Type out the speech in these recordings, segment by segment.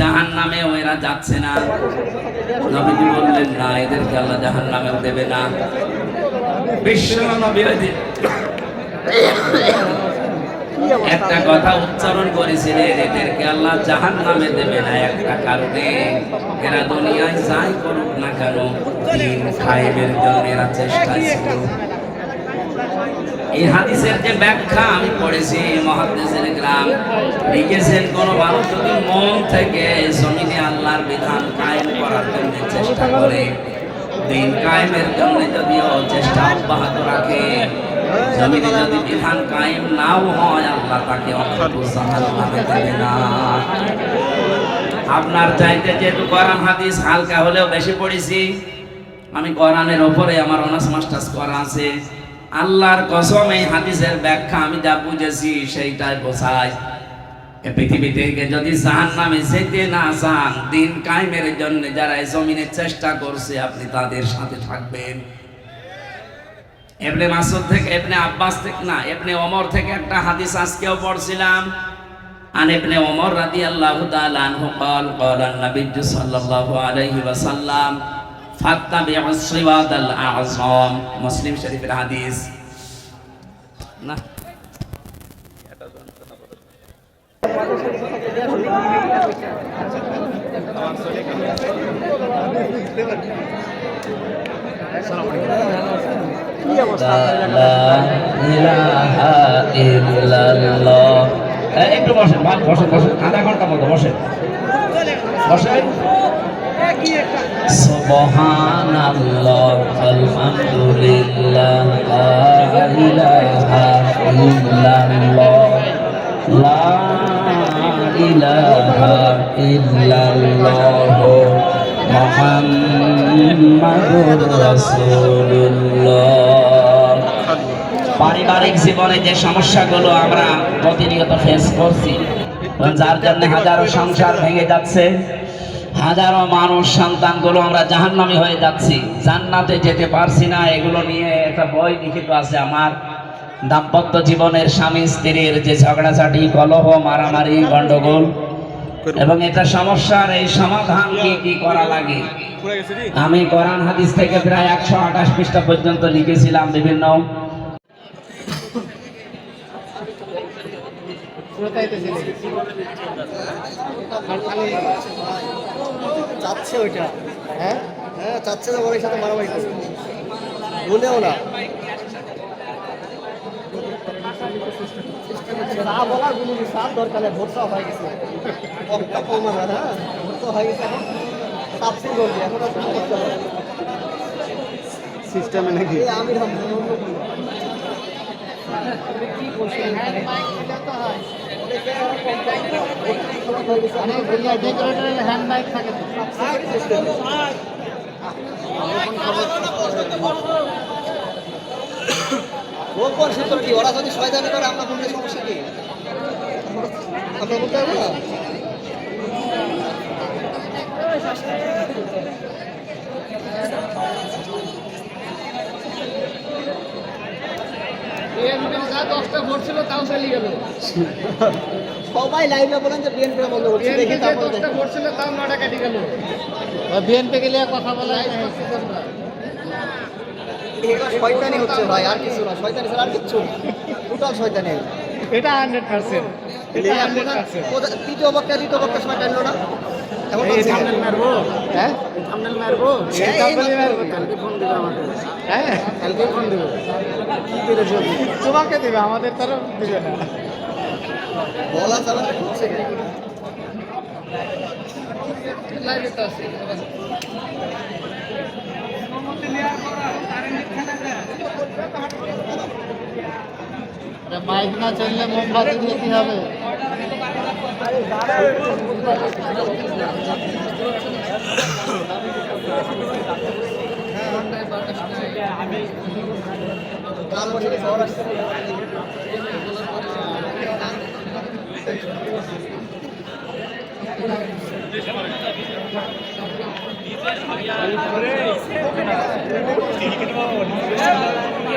জাহান নামে এরা যাচ্ছে না। নবীজি বললেন, না, এদেরকে আল্লাহ জাহান নামেও দেবে না। বিশ্ব একটা কথা উচ্চারণ করেছিলেন, এদেরকে আল্লাহ জাহান নামে দেবে না একটা কারণে। এরা দুনিয়ায় যাই করুক না কেন খাইবের জন্য এরা চেষ্টায় ছিল। এই হাদিসের যে ব্যাখ্যা আমি পড়েছি মহাদেশের গ্রাম, লিখেছেন কোন মানুষ যদি মন থেকে জমিনে আল্লাহর বিধান কায়েম করার জন্য চেষ্টা করে, দিন কায়েমের জন্য যদিও চেষ্টা অব্যাহত রাখে, জমিনে যদি বিধান কায়েম নাও হয়, আল্লাহ তাকে জাহান্নামে দেবে না। আপনার চাইতে যেহেতু কোরআন, হাদিস হালকা হলেও বেশি পড়েছি, আমি কোরআনের ওপরে আমার অনার্স মাস্টার্স করা আছে। আল্লাহর কসম এই হাদিসের ব্যাখ্যা আমি যা বুঝেছি সেইটাই বোঝায় এ পৃথিবী থেকে যদি জাহান নামে যেতে না চান দিন কায়েমের জন্য যারা এই জমিনে চেষ্টা করছে আপনি তাদের সাথে থাকবেন এবনে মাসুদ থেকে এবনে আব্বাস থেকে না এবনে ওমর থেকে একটা হাদিস আজকেও পড়ছিলাম عن ابن عمر رضي الله تعالى عنه قال قال النبي صلى الله عليه وسلم মুসলিম শরীফের হাদিস। না। একটু বসেন বসেন বসেন। আধা ঘণ্টা মতো বসেন। বসেন। সুবহানাল্লাহ আলহামদুলিল্লাহ, লা ইলাহা ইল্লাল্লাহ, লা ইলাহা পারিবারিক জীবনে যে সমস্যাগুলো আমরা প্রতিনিয়ত ফেস করছি, যার জন্য হাজারো সংসার ভেঙে যাচ্ছে হাজারো মানুষ সন্তানগুলো আমরা জাহান্নামী হয়ে যাচ্ছি। জান্নাতে যেতে পারছি না এগুলো নিয়ে একটা বই লিখিত আছে আমার। দাম্পত্য জীবনের স্বামী স্ত্রীর যে ঝগড়াঝাটি কলহ মারামারি গন্ডগোল এবং এটা সমস্যার এই সমাধান কি কি করা লাগে? আমি কোরআন হাদিস থেকে প্রায় একশো আঠাশ পৃষ্ঠা পর্যন্ত লিখেছিলাম বিভিন্ন চাচ্ছে ওইটা। হ্যাঁ? হ্যাঁ চাচ্ছে না বলে সাথে মারামারি করছে। বলেও না। না বলার সাপ দরকার নেই ভোটটা হয়ে গেছে। কমটা কম আমার হ্যাঁ? ভোটটা হয়ে গেছে এখন। করবে আর সিস্টেমে নাকি? আমি ভাবছি অন্য কোনো। কি করছে হ্যান্ড বাইক ওরা যদি শয়তানি করে আমরা বললে সমস্যা কি আমরা বলতে পারব না দশটা ভোট ছিল তাও চালিয়ে গেল। সবাই লাইভে বলেন যে বিএনপি বন্ধ করছে দেখি দশটা। ভোট ছিল তাও নটা কেটে গেল। বিএনপি গেলে কথা বলা এটা শয়তানি হচ্ছে ভাই আর কিছু না শয়তানি ছাড়া আর কিচ্ছু টোটাল শয়তানি এটা হান্ড্রেড পার্সেন্ট এটা হান্ড্রেড পার্সেন্ট তৃতীয় পক্ষে দ্বিতীয় পক্ষের সময় টানলো না? হ্যাঁ? হ্যাঁ তোমাকে দেবে আমাদের তরফ দেবে না। বলা চালাতে লাইভে তো আছে। মাইক না চললে মোমবাতি দিয়ে কি হবে? কাল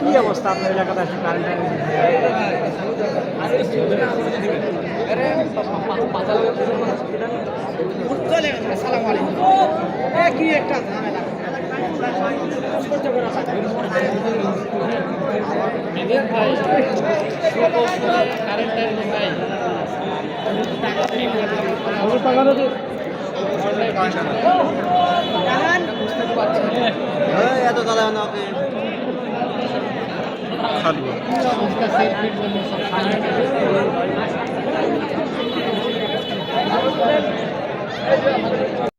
কি অবস্থা আপনার এলাকাতে আসলে কারেন্ট কি একটা ঝামেলা এত দাদা না আপনি অবস্থা